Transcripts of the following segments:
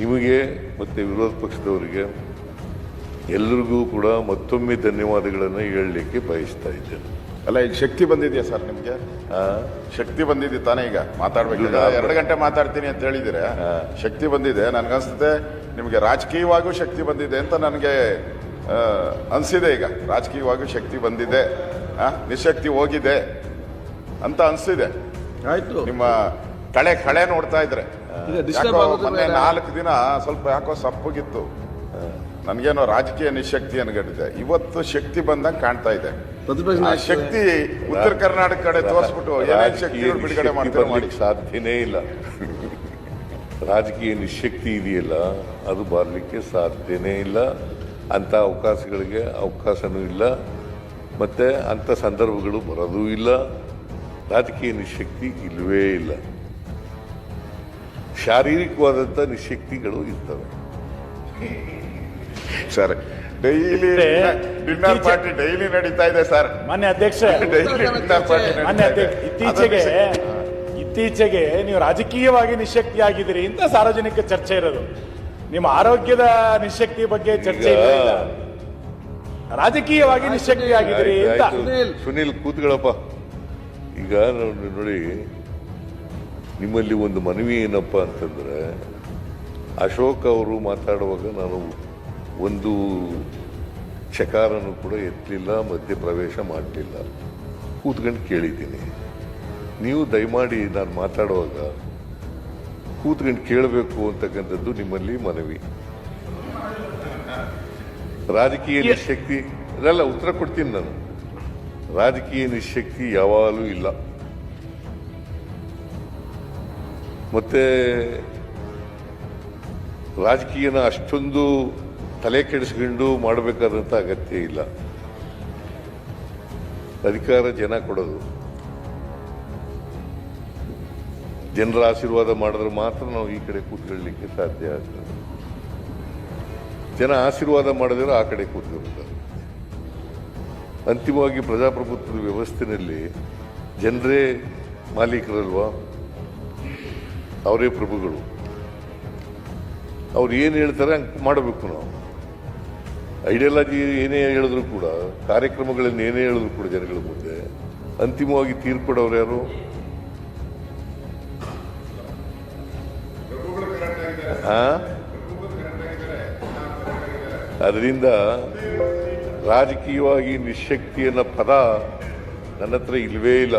ನಿಮಗೆ ಮತ್ತು ವಿರೋಧ ಪಕ್ಷದವರಿಗೆ ಎಲ್ಲರಿಗೂ ಕೂಡ ಮತ್ತೊಮ್ಮೆ ಧನ್ಯವಾದಗಳನ್ನು ಹೇಳಲಿಕ್ಕೆ ಬಯಸ್ತಾ ಇದ್ದೇನೆ. ಅಲ್ಲ ಈಗ ಶಕ್ತಿ ಬಂದಿದೆಯಾ ಸರ್ ನಿಮಗೆ? ಶಕ್ತಿ ಬಂದಿದೆ ತಾನೇ ಈಗ? ಮಾತಾಡಬೇಕು. ಎರಡು ಗಂಟೆ ಮಾತಾಡ್ತೀನಿ ಅಂತ ಹೇಳಿದರೆ ಶಕ್ತಿ ಬಂದಿದೆ. ನನಗನ್ಸುತ್ತೆ ನಿಮಗೆ ರಾಜಕೀಯವಾಗೂ ಶಕ್ತಿ ಬಂದಿದೆ ಅಂತ ನನಗೆ ಅನಿಸಿದೆ ಅನ್ಸಿದೆ ಈಗ. ರಾಜಕೀಯವಾಗೂ ಶಕ್ತಿ ಬಂದಿದೆ. ಹಾಂ ನಿಶಕ್ತಿ ಹೋಗಿದೆ ಅಂತ ಅನಿಸಿದೆ. ಆಯಿತು. ನಿಮ್ಮ ಕಳೆ ಕಳೆ ನೋಡ್ತಾ ಇದ್ರೆ. ಮೊನ್ನೆ ನಾಲ್ಕು ದಿನ ಸ್ವಲ್ಪ ಯಾಕೋ ಸಪ್ಪಗಿತ್ತು. ನನಗೇನೋ ರಾಜಕೀಯ ನಿಶಕ್ತಿ ಅನ್ಗಟ್ಟಿದೆ ಇವತ್ತು ಶಕ್ತಿ ಬಂದಂಗೆ ಕಾಣ್ತಾ ಇದೆ. ಶಕ್ತಿ ಉತ್ತರ ಕರ್ನಾಟಕ ಕಡೆ ತೋರಿಸ್ಬಿಟ್ಟು ಏನೇನು ಶಕ್ತಿ ಬಿಡುಗಡೆ ಮಾಡ್ತಾರೆ ಮಾಡಿ ಸಾಧ್ಯನೇ ಇಲ್ಲ. ರಾಜಕೀಯ ನಿಶಕ್ತಿ ಇದೆಯಲ್ಲ ಅದು ಬರಲಿಕ್ಕೆ ಸಾಧ್ಯನೇ ಇಲ್ಲ. ಅಂಥ ಅವಕಾಶಗಳಿಗೆ ಅವಕಾಶನೂ ಇಲ್ಲ. ಮತ್ತು ಅಂಥ ಸಂದರ್ಭಗಳು ಬರೋದೂ ಇಲ್ಲ. ರಾಜಕೀಯ ನಿಶಕ್ತಿ ಇಲ್ಲವೇ ಇಲ್ಲ. ಶಾರೀರಿಕವಾದಂಥ ನಿಶಕ್ತಿಗಳು ಇರ್ತವೆ. Sir daily dinner party daily ನಡೀತಾ ಇದೆ ಸರ್. ಮಾನ್ಯ ಅಧ್ಯಕ್ಷ ಡೈಲಿ ಡಿನ್ನರ್ ಪಾರ್ಟಿ ಮಾನ್ಯ ಅಧ್ಯಕ್ಷ ಇತ್ತೀಚೆಗೆ ಇತ್ತೀಚೆಗೆ ನೀವು ರಾಜಕೀಯವಾಗಿ ನಿಶಕ್ತಿಯಾಗಿದ್ದೀರಿ ಅಂತ ಸಾರ್ವಜನಿಕ ಚರ್ಚೆ ಇರೋದು. ನಿಮ್ಮ ಆರೋಗ್ಯದ ನಿಶಕ್ತಿ ಬಗ್ಗೆ ಚರ್ಚೆ ಇಲ್ಲ. ರಾಜಕೀಯವಾಗಿ ನಿಶಕ್ತಿಯಾಗಿದ್ದೀರಿ ಅಂತ. ಸುನಿಲ್ ಕೂತ್ಗಳಪ್ಪ ಈಗ ನೋಡಿ- ನೋಡಿ. ನಿಮ್ಮಲ್ಲಿ ಒಂದು ಮನವಿ ಏನಪ್ಪ ಅಂತಂದ್ರೆ ಅಶೋಕ್ ಅವರು ಮಾತಾಡುವಾಗ ನಾನು ಒಂದು ಚಕಾರನ್ನು ಕೂಡ ಎತ್ತಲಿಲ್ಲ ಮಧ್ಯ ಪ್ರವೇಶ ಮಾಡಲಿಲ್ಲ. ಕೂತ್ಕೊಂಡು ಕೇಳಿದ್ದೀನಿ. ನೀವು ದಯಮಾಡಿ ನಾನು ಮಾತಾಡುವಾಗ ಕೂತ್ಕೊಂಡು ಕೇಳಬೇಕು ಅಂತಕ್ಕಂಥದ್ದು ನಿಮ್ಮಲ್ಲಿ ಮನವಿ. ರಾಜಕೀಯ ನಿಶಕ್ತಿ ಅಲ್ಲ ಉತ್ತರ ಕೊಡ್ತೀನಿ ನಾನು. ರಾಜಕೀಯ ನಿಶಕ್ತಿ ಯಾವಾಗಲೂ ಇಲ್ಲ. ಮತ್ತೆ ರಾಜಕೀಯನ ಅಷ್ಟೊಂದು ತಲೆ ಕೆಡಿಸ್ಕೊಂಡು ಮಾಡಬೇಕಾದಂಥ ಅಗತ್ಯ ಇಲ್ಲ. ಅಧಿಕಾರ ಜನ ಕೊಡೋದು. ಜನರ ಆಶೀರ್ವಾದ ಮಾಡಿದ್ರೆ ಮಾತ್ರ ನಾವು ಈ ಕಡೆ ಕೂತ್ಕೊಳ್ಳಲಿಕ್ಕೆ ಸಾಧ್ಯ ಆಗ್ತದೆ. ಜನ ಆಶೀರ್ವಾದ ಮಾಡಿದ್ರೆ ಆ ಕಡೆ ಕೂತ್ಕೊಳ್ತಾರೆ ಅಂತಿಮವಾಗಿ ಪ್ರಜಾಪ್ರಭುತ್ವದ ವ್ಯವಸ್ಥೆಯಲ್ಲಿ ಜನರೇ ಮಾಲೀಕರಲ್ವಾ? ಅವರೇ ಪ್ರಭುಗಳು. ಅವ್ರು ಏನು ಹೇಳ್ತಾರೆ ಹಂಗೆ ಮಾಡಬೇಕು ನಾವು. ಐಡಿಯಾಲಜಿ ಏನೇ ಹೇಳಿದ್ರು ಕೂಡ, ಕಾರ್ಯಕ್ರಮಗಳನ್ನು ಏನೇ ಹೇಳಿದ್ರು ಕೂಡ ಜನಗಳ ಮುಂದೆ, ಅಂತಿಮವಾಗಿ ತೀರ್ಪಡೋರು ಯಾರು? ಅದರಿಂದ ರಾಜಕೀಯವಾಗಿ ನಿಶಕ್ತಿ ಪದ ನನ್ನ ಹತ್ರ ಇಲ್ವೇ ಇಲ್ಲ.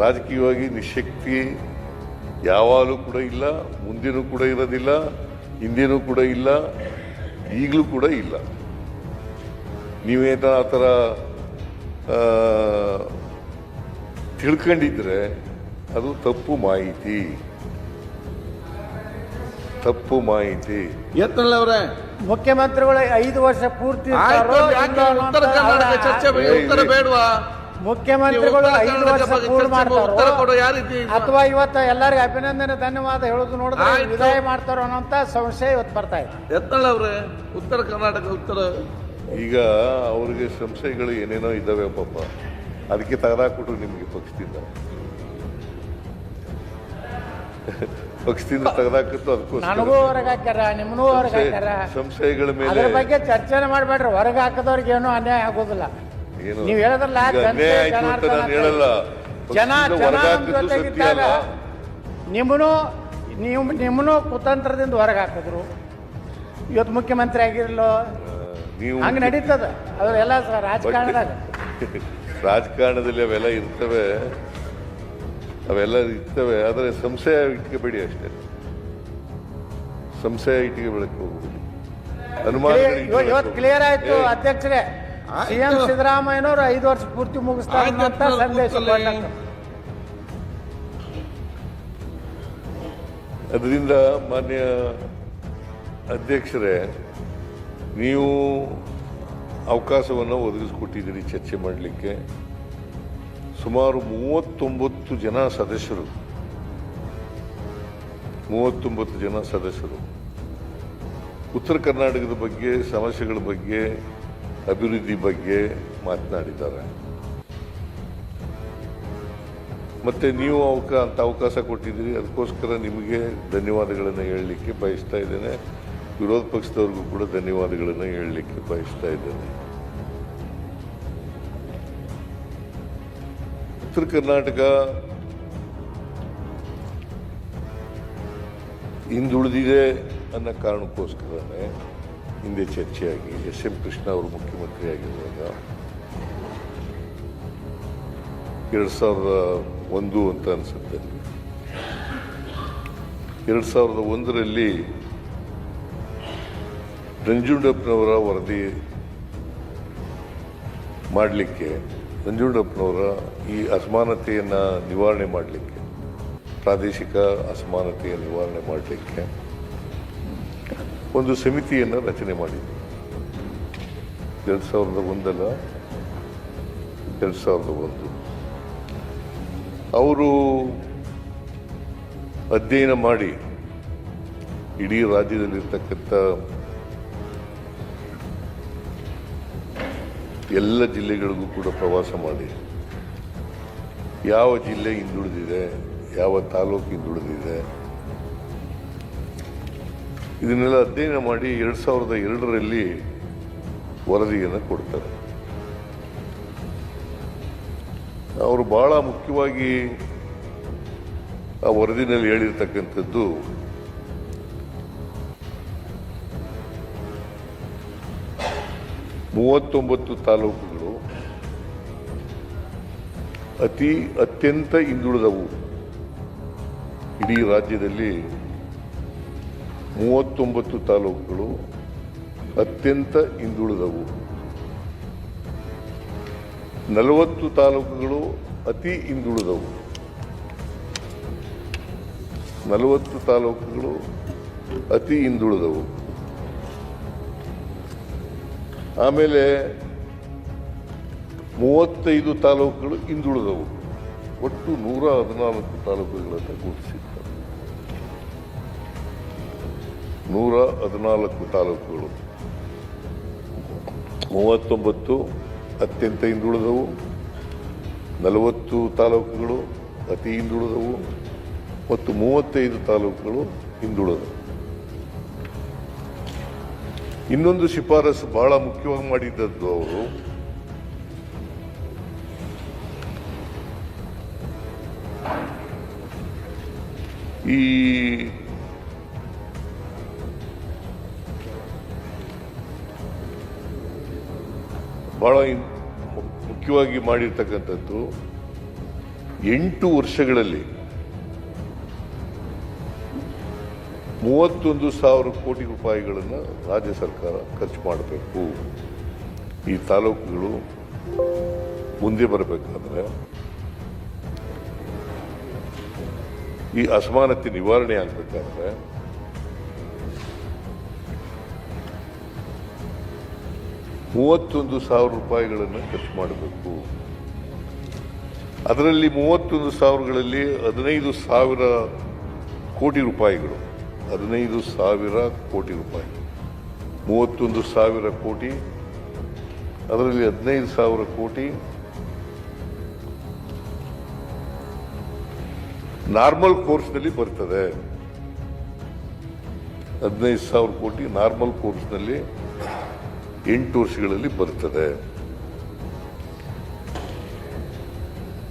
ರಾಜಕೀಯವಾಗಿ ನಿಶಕ್ತಿ ಯಾವಾಗಲೂ ಕೂಡ ಇಲ್ಲ ಮುಂದಿನೂ ಕೂಡ ಇರೋದಿಲ್ಲ ಹಿಂದಿನೂ ಕೂಡ ಇಲ್ಲ ಈಗಲೂ ಕೂಡ ಇಲ್ಲ. ನೀವೇನ ಆ ಥರ ಆ, ತಿಳ್ಕೊಂಡಿದ್ರೆ ಅದು ತಪ್ಪು ಮಾಹಿತಿ. ತಪ್ಪು ಮಾಹಿತಿ. ಯತ್ನಲ್ ಅವರೇ ಮುಖ್ಯಮಂತ್ರಿಗಳ ಐದು ವರ್ಷ ಪೂರ್ತಿ ಕರ್ನಾಟಕ ಚರ್ಚೆ ಉತ್ತರ ಬೇಡವಾ? ಮುಖ್ಯಮಂತ್ರಿಗಳು ಐದು ವರ್ಷ ಪೂರ್ಣ ಉತ್ತರ ಕೊಡೋ ಮಾಡ್ತಾರೋ ಇದು? ಅಥವಾ ಇವತ್ತ ಎಲ್ಲರಿಗೂ ಅಭಿನಂದನೆ ಧನ್ಯವಾದ ಹೇಳೋದು ನೋಡಿದ್ರೆ. ವಿದಾಯ ಮಾಡ್ತಾರೋ ಅನ್ನೋಂತ ಸಂಶಯ ಇವತ್ತು ಬರ್ತಾ ಇದೆ. ಅವರೇ ಉತ್ತರ ಕರ್ನಾಟಕ ಉತ್ತರ. ಈಗ ಅವ್ರಿಗೆ ಸಂಶಯಗಳು ಏನೇನೋ ಇದ್ದಾವೆ ಪಾಪ. ಅದಕ್ಕೆ ತೆಗೆದಾಕ್ಬಿಟ್ರು ನಿಮಗೆ ಪಕ್ಷದಿಂದ. ಪಕ್ಷದಿಂದ ತೆಗೆದಾಕಿತ್ತು ನನಗೂ ಅದಕ್ಕೋಸ್ಕರ ಸಂಶಯಗಳ ಮೇಲೆ ಅದ್ರ ಬಗ್ಗೆ ಚರ್ಚೆನೆ ಮಾಡಬೇಡ್ರಿ ಹೊರಗೆ ಹಾಕದವ್ರಿಗೆ ಏನೂ ಅನ್ಯಾಯ ಆಗೋದಿಲ್ಲ. ಏನು? ನೀವು ಹೇಳೋದಲ್ಲ ಜನತೆ ಆಯ್ತು ಅಂತ ಜನಾರ್ದನ ನಾನು ಹೇಳಲ್ಲ. ಜನ ಪಕ್ಷದಿಂದ ಜನ ಹೊರಗೆ ನಮ್ಮ ಸತ್ಯ ಜೊತೆಗಿದ್ದಾಗ ಅಲ್ಲ. ನಿಮ್ಮನ್ನು ನೀವು ನಿಮ್ಮನ್ನು ಕುತಂತ್ರದಿಂದ ಹೊರಗೆ ಹಾಕಿದ್ರು ಇವತ್ತು ಮುಖ್ಯಮಂತ್ರಿ ಆಗಿರಲ್ಲೋ? ನೀವು ಹಂಗೆ ನಡೀತದ? ಅದೆಲ್ಲ ಸ- ರಾಜಕಾರಣದಾಗ. ರಾಜಕಾರಣದಲ್ಲಿ ಅವೆಲ್ಲ ಇರ್ತವೆ. ಅವೆಲ್ಲ ಇರ್ತವೆ ಆದರೆ ಸಂಶಯ ಇಟ್ಕೋಬೇಡಿ ಅಷ್ಟೇ. ಸಂಶಯ ಇಟ್ಕೋಬೇಡಕ್ಕೆ ಹೋಗ್ಬೇಡಿ ಅನುಮಾನ ಇವತ್ತು ಕ್ಲಿಯರ್ ಆಯ್ತು ಅಧ್ಯಕ್ಷರೇ. ಸಿಎಂ. ಸಿದ್ದರಾಮಯ್ಯನವರು ಐದು ವರ್ಷ ಪೂರ್ತಿ ಮುಗಿಸ್ತಾರೆ ಅಂತ ಸಂದೇಶ. ಅದರಿಂದ ಮಾನ್ಯ ಅಧ್ಯಕ್ಷರೇ ನೀವು ಅವಕಾಶವನ್ನು ಒದಗಿಸ್ಕೊಟ್ಟಿದ್ದೀರಿ ಚರ್ಚೆ ಮಾಡಲಿಕ್ಕೆ ಸುಮಾರು ಮೂವತ್ತೊಂಬತ್ತು ಜನ ಸದಸ್ಯರು ಮೂವತ್ತೊಂಬತ್ತು ಜನ ಸದಸ್ಯರು ಉತ್ತರ ಕರ್ನಾಟಕದ ಬಗ್ಗೆ ಸಮಸ್ಯೆಗಳ ಬಗ್ಗೆ ಅಭಿವೃದ್ಧಿ ಬಗ್ಗೆ ಮಾತನಾಡಿದ್ದಾರೆ. ಮತ್ತು ನೀವು ಅವಕ, ಅಂತ ಅವಕಾಶ ಕೊಟ್ಟಿದ್ದೀರಿ, ಅದಕ್ಕೋಸ್ಕರ ನಿಮಗೆ ಧನ್ಯವಾದಗಳನ್ನು ಹೇಳಲಿಕ್ಕೆ ಬಯಸ್ತಾ ಇದ್ದೇನೆ. ವಿರೋಧ ಪಕ್ಷದವ್ರಿಗೂ ಕೂಡ ಧನ್ಯವಾದಗಳನ್ನು ಹೇಳಲಿಕ್ಕೆ ಬಯಸ್ತಾ ಇದ್ದೇನೆ. ಉತ್ತರ ಕರ್ನಾಟಕ ಹಿಂದುಳಿದಿದೆ ಅನ್ನೋ ಕಾರಣಕ್ಕೋಸ್ಕರನೇ ಹಿಂದೆ ಚರ್ಚೆಯಾಗಿ ಎಸ್ ಎಂ ಕೃಷ್ಣ ಅವರು ಮುಖ್ಯಮಂತ್ರಿಯಾಗಿರುವಾಗ ಎರಡು ಸಾವಿರದ ಒಂದು ಅಂತ ಅನಿಸುತ್ತೆ. ಎರಡು ಸಾವಿರದ ಒಂದರಲ್ಲಿ ನಂಜುಂಡಪ್ಪನವರ ವರದಿ ಮಾಡಲಿಕ್ಕೆ, ನಂಜುಂಡಪ್ಪನವರ ಈ ಅಸಮಾನತೆಯನ್ನು ನಿವಾರಣೆ ಮಾಡಲಿಕ್ಕೆ, ಪ್ರಾದೇಶಿಕ ಅಸಮಾನತೆಯ ನಿವಾರಣೆ ಮಾಡಲಿಕ್ಕೆ ಒಂದು ಸಮಿತಿಯನ್ನು ರಚನೆ ಮಾಡಿದ್ವಿ ಎರಡು ಸಾವಿರದ ಒಂದಲ್ಲ, ಎರಡು ಸಾವಿರದ ಒಂದು. ಅವರು ಅಧ್ಯಯನ ಮಾಡಿ ಇಡೀ ರಾಜ್ಯದಲ್ಲಿರ್ತಕ್ಕಂಥ ಎಲ್ಲ ಜಿಲ್ಲೆಗಳಿಗೂ ಕೂಡ ಪ್ರವಾಸ ಮಾಡಿ. ಯಾವ ಜಿಲ್ಲೆ ಹಿಂದುಳಿದಿದೆ, ಯಾವ ತಾಲೂಕು ಹಿಂದುಳಿದಿದೆ ಇದನ್ನೆಲ್ಲ ಅಧ್ಯಯನ ಮಾಡಿ ಎರಡು ಸಾವಿರದ ಎರಡರಲ್ಲಿ ವರದಿಯನ್ನು ಕೊಡ್ತಾರೆ. ಅವರು ಬಹಳ ಮುಖ್ಯವಾಗಿ ಆ ವರದಿನಲ್ಲಿ ಹೇಳಿರ್ತಕ್ಕಂಥದ್ದು ಮೂವತ್ತೊಂಬತ್ತು ತಾಲೂಕುಗಳು ಅತಿ ಅತ್ಯಂತ ಹಿಂದುಳಿದವು. ಇಡೀ ರಾಜ್ಯದಲ್ಲಿ ಮೂವತ್ತೊಂಬತ್ತು ತಾಲೂಕುಗಳು ಅತ್ಯಂತ ಹಿಂದುಳಿದವು. ನಲವತ್ತು ತಾಲೂಕುಗಳು ಅತಿ ಹಿಂದುಳಿದವು. ನಲವತ್ತು ತಾಲೂಕುಗಳು ಅತಿ ಹಿಂದುಳಿದವು. ಆಮೇಲೆ ಮೂವತ್ತೈದು ತಾಲೂಕುಗಳು ಹಿಂದುಳಿದವು. ಒಟ್ಟು ನೂರ ಹದಿನಾಲ್ಕು ತಾಲೂಕುಗಳನ್ನು ಗುರುತಿಸಿದ್ದಾರೆ ನೂರ ಹದಿನಾಲ್ಕು ತಾಲೂಕುಗಳು. ಮೂವತ್ತೊಂಬತ್ತು ಅತ್ಯಂತ ಹಿಂದುಳಿದವು. ನಲವತ್ತು ತಾಲೂಕುಗಳು ಅತಿ ಹಿಂದುಳಿದವು. ಮತ್ತು ಮೂವತ್ತೈದು ತಾಲೂಕುಗಳು ಹಿಂದುಳಿದವು. ಇನ್ನೊಂದು ಶಿಫಾರಸು ಬಹಳ ಮುಖ್ಯವಾಗಿ ಮಾಡಿದ್ದದ್ದು ಅವರು, ಈ ಬಹಳ ಮುಖ್ಯವಾಗಿ ಮಾಡಿರ್ತಕ್ಕಂಥದ್ದು ಎಂಟು ವರ್ಷಗಳಲ್ಲಿ ಮೂವತ್ತೊಂದು ಸಾವಿರ ಕೋಟಿ ರೂಪಾಯಿಗಳನ್ನು ರಾಜ್ಯ ಸರ್ಕಾರ ಖರ್ಚು ಮಾಡಬೇಕು. ಈ ತಾಲೂಕುಗಳು ಮುಂದೆ ಬರಬೇಕಾದ್ರೆ ಈ ಅಸಮಾನತೆ ನಿವಾರಣೆ ಆಗಬೇಕಾದ್ರೆ ಮೂವತ್ತೊಂದು ಸಾವಿರ ರೂಪಾಯಿಗಳನ್ನು ಖರ್ಚು ಮಾಡಬೇಕು. ಅದರಲ್ಲಿ ಮೂವತ್ತೊಂದು ಸಾವಿರಗಳಲ್ಲಿ ಹದಿನೈದು ಸಾವಿರ ಕೋಟಿ ರೂಪಾಯಿಗಳು. ಹದಿನೈದು ಸಾವಿರ ಕೋಟಿ ರೂಪಾಯಿ. ಮೂವತ್ತೊಂದು ಸಾವಿರ ಕೋಟಿ. ಅದರಲ್ಲಿ ಹದಿನೈದು ಸಾವಿರ ಕೋಟಿ. ನಾರ್ಮಲ್ ಕೋರ್ಸ್ನಲ್ಲಿ ಬರ್ತದೆ. ಹದಿನೈದು ಸಾವಿರ ಕೋಟಿ ನಾರ್ಮಲ್ ಕೋರ್ಸ್ನಲ್ಲಿ ಎಂಟು ವರ್ಷಗಳಲ್ಲಿ ಬರ್ತದೆ.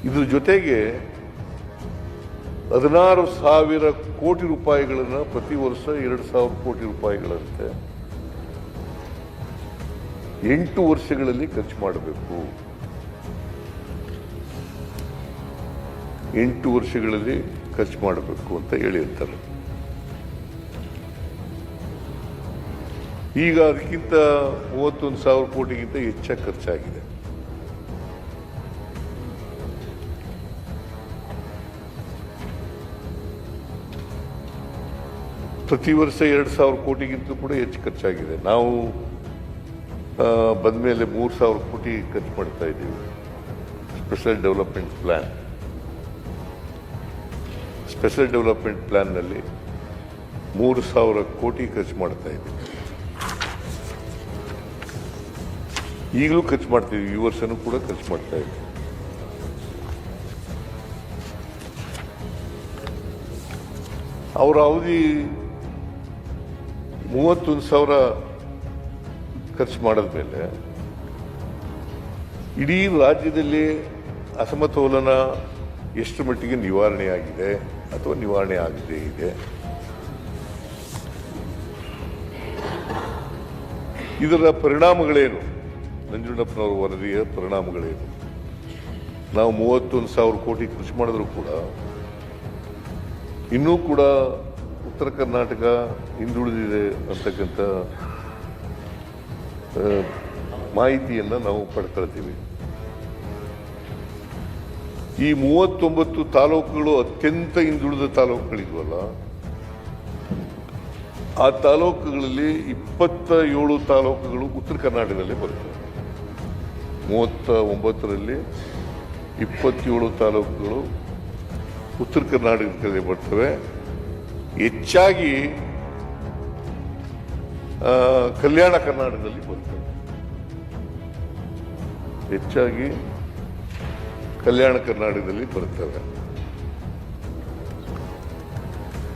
ಇದ್ರ ಜೊತೆಗೆ ಹದಿನಾರು ಸಾವಿರ ಕೋಟಿ ರೂಪಾಯಿಗಳನ್ನು ಪ್ರತಿ ವರ್ಷ ಎರಡು ಸಾವಿರ ಕೋಟಿ ರೂಪಾಯಿಗಳಂತೆ ಎಂಟು ವರ್ಷಗಳಲ್ಲಿ ಖರ್ಚು ಮಾಡಬೇಕು. ಎಂಟು ವರ್ಷಗಳಲ್ಲಿ ಖರ್ಚು ಮಾಡಬೇಕು ಅಂತ ಹೇಳಿರ್ತಾರೆ ಈಗ ಅದಕ್ಕಿಂತ ಮೂವತ್ತೊಂದು ಸಾವಿರ ಕೋಟಿಗಿಂತ ಹೆಚ್ಚಾಗಿ ಖರ್ಚಾಗಿದೆ. ಪ್ರತಿ ವರ್ಷ ಎರಡು ಸಾವಿರ ಕೋಟಿಗಿಂತ ಕೂಡ ಹೆಚ್ಚು ಖರ್ಚಾಗಿದೆ. ನಾವು ಬಂದ ಮೇಲೆ ಮೂರು ಸಾವಿರ ಕೋಟಿ ಖರ್ಚು ಮಾಡ್ತಾ ಇದ್ದೀವಿ. Special development plan special development ಪ್ಲಾನ್ನಲ್ಲಿ ಮೂರು ಸಾವಿರ ಕೋಟಿ ಖರ್ಚು ಮಾಡ್ತಾ ಇದ್ದೀವಿ. ಈಗಲೂ ಖರ್ಚು ಮಾಡ್ತೀವಿ, ಈ ವರ್ಷನೂ ಕೂಡ ಖರ್ಚು ಮಾಡ್ತಾ ಇದ್ದೀವಿ. ಅವರ ಅವಧಿ ಮೂವತ್ತೊಂದು ಸಾವಿರ ಖರ್ಚು ಮಾಡಿದ್ಮೇಲೆ ಇಡೀ ರಾಜ್ಯದಲ್ಲಿ ಅಸಮತೋಲನ ಎಷ್ಟು ಮಟ್ಟಿಗೆ ನಿವಾರಣೆ ಆಗಿದೆ ಅಥವಾ ನಿವಾರಣೆ ಆಗದೇ ಇದೆ? ಇದರ ಪರಿಣಾಮಗಳೇನು? ನಂಜುಂಡಪ್ಪನವರ ವರದಿಯ ಪರಿಣಾಮಗಳೇನು? ನಾವು ಮೂವತ್ತೊಂದು ಸಾವಿರ ಕೋಟಿ ಖರ್ಚು ಮಾಡಿದ್ರು ಕೂಡ ಇನ್ನೂ ಕೂಡ ಉತ್ತರ ಕರ್ನಾಟಕ ಹಿಂದುಳಿದಿದೆ ಅಂತಕ್ಕಂಥ ಮಾಹಿತಿಯನ್ನು ನಾವು ಪಡ್ಕೊಳ್ತೀವಿ ಈ ಮೂವತ್ತೊಂಬತ್ತು ತಾಲೂಕುಗಳು ಅತ್ಯಂತ ಹಿಂದುಳಿದ ತಾಲೂಕುಗಳಿದ್ವಲ್ಲ, ಆ ತಾಲೂಕುಗಳಲ್ಲಿ ಇಪ್ಪತ್ತ ಏಳು ತಾಲೂಕುಗಳು ಉತ್ತರ ಕರ್ನಾಟಕದಲ್ಲಿ ಬರ್ತವೆ ಮೂವತ್ತ ಒಂಬತ್ತರಲ್ಲಿ ಇಪ್ಪತ್ತೇಳು ತಾಲೂಕುಗಳು ಉತ್ತರ ಕರ್ನಾಟಕದಲ್ಲಿ ಬರ್ತವೆ. ಹೆಚ್ಚಾಗಿ ಕಲ್ಯಾಣ ಕರ್ನಾಟಕದಲ್ಲಿ ಬರ್ತವೆ. ಹೆಚ್ಚಾಗಿ ಕಲ್ಯಾಣ ಕರ್ನಾಟಕದಲ್ಲಿ ಬರ್ತವೆ.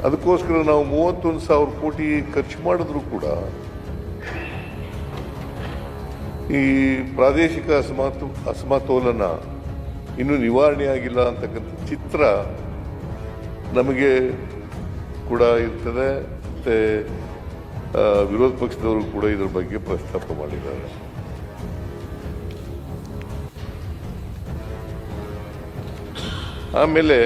ಅದಕ್ಕೋಸ್ಕರ ನಾವು ಮೂವತ್ತೊಂದು ಸಾವಿರ ಕೋಟಿ ಖರ್ಚು ಮಾಡಿದ್ರು ಕೂಡ ಈ ಪ್ರಾದೇಶಿಕ ಅಸಮಾತು ಅಸಮತೋಲನ ಇನ್ನೂ ನಿವಾರಣೆ ಆಗಿಲ್ಲ ಅಂತಕ್ಕಂಥ ಚಿತ್ರ ನಮಗೆ ಕೂಡ ಇರ್ತದೆ. ಮತ್ತೆ ವಿರೋಧ ಪಕ್ಷದವರು ಕೂಡ ಇದ್ರ ಬಗ್ಗೆ ಪ್ರಸ್ತಾಪ ಮಾಡಿದ್ದಾರೆ. ಆಮೇಲೆ,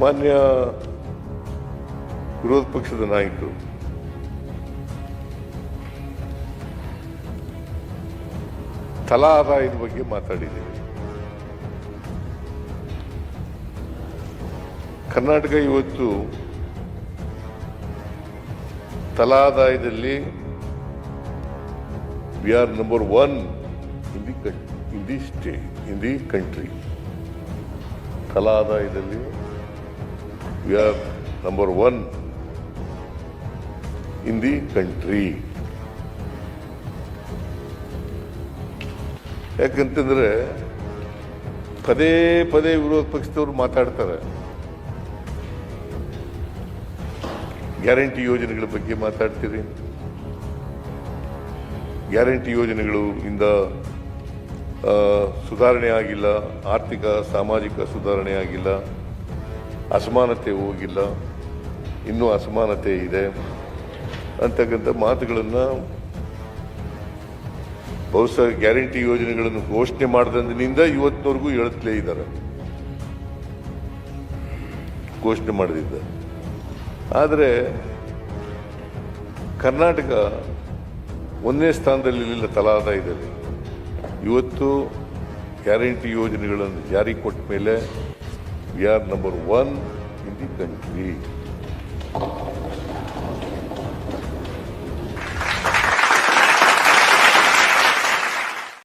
ಮಾನ್ಯ ವಿರೋಧ ಪಕ್ಷದ ನಾಯಕರು ತಲಾ ಆದಾಯದ ಬಗ್ಗೆ ಮಾತಾಡಿದ್ದೇವೆ ಕರ್ನಾಟಕ ಇವತ್ತು ತಲಾ ಆದಾಯದಲ್ಲಿ we are number one in the in the state in the country ತಲಾ ಆದಾಯದಲ್ಲಿ we are number one in the country ಯಾಕಂತಂದ್ರೆ ಪದೇ ಪದೇ ವಿರೋಧ ಪಕ್ಷದವರು ಮಾತಾಡ್ತಾರೆ. ಗ್ಯಾರಂಟಿ ಯೋಜನೆಗಳ ಬಗ್ಗೆ ಮಾತಾಡ್ತೀರಿ? ಗ್ಯಾರಂಟಿ ಯೋಜನೆಗಳು ಇಂದ ಸುಧಾರಣೆ ಆಗಿಲ್ಲ, ಆರ್ಥಿಕ, ಸಾಮಾಜಿಕ ಸುಧಾರಣೆ ಆಗಿಲ್ಲ, ಅಸಮಾನತೆ ಹೋಗಿಲ್ಲ, ಇನ್ನೂ ಅಸಮಾನತೆ ಇದೆ. ಅಂತಕ್ಕಂಥ ಮಾತುಗಳನ್ನು ಬಹುಶಃ ಗ್ಯಾರಂಟಿ ಯೋಜನೆಗಳನ್ನು ಘೋಷಣೆ ಮಾಡಿದಂದಿನಿಂದ ಇವತ್ತಿನವರೆಗೂ ಹೇಳುತ್ತಲೇ ಇದ್ದಾರೆ. ಘೋಷಣೆ ಮಾಡದಿದ್ದ ಆದರೆ ಕರ್ನಾಟಕ ಒಂದನೇ ಸ್ಥಾನದಲ್ಲಿರಲಿಲ್ಲ ತಲಾ ಆದಾಯದಲ್ಲಿ. ಇವತ್ತು ಗ್ಯಾರಂಟಿ ಯೋಜನೆಗಳನ್ನು ಜಾರಿ ಕೊಟ್ಟ ಮೇಲೆ we are number one in the country